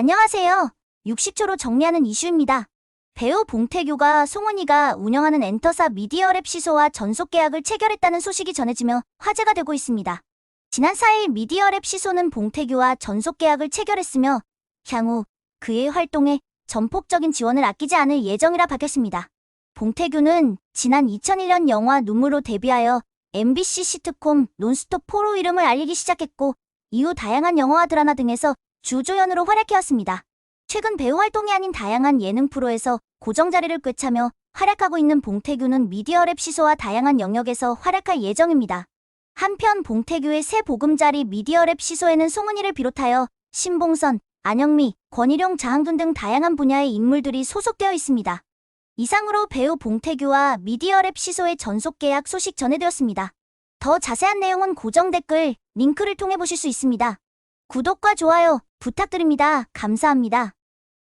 안녕하세요. 60초로 정리하는 이슈입니다. 배우 봉태규가 송은이가 운영하는 엔터사 미디어랩 시소와 전속 계약을 체결했다는 소식이 전해지며 화제가 되고 있습니다. 지난 4일 미디어랩 시소는 봉태규와 전속 계약을 체결했으며 향후 그의 활동에 전폭적인 지원을 아끼지 않을 예정이라 밝혔습니다. 봉태규는 지난 2001년 영화 눈물로 데뷔하여 MBC 시트콤 논스톱 4로 이름을 알리기 시작했고 이후 다양한 영화와 드라마 등에서 주조연으로 활약해왔습니다. 최근 배우 활동이 아닌 다양한 예능 프로에서 고정 자리를 꿰차며 활약하고 있는 봉태규는 미디어랩 시소와 다양한 영역에서 활약할 예정입니다. 한편 봉태규의 새 보금자리 미디어랩 시소에는 송은이를 비롯하여 신봉선, 안영미, 권희룡, 장항둔 등 다양한 분야의 인물들이 소속되어 있습니다. 이상으로 배우 봉태규와 미디어랩 시소의 전속 계약 소식 전해드렸습니다. 더 자세한 내용은 고정 댓글, 링크를 통해 보실 수 있습니다. 구독과 좋아요 부탁드립니다. 감사합니다.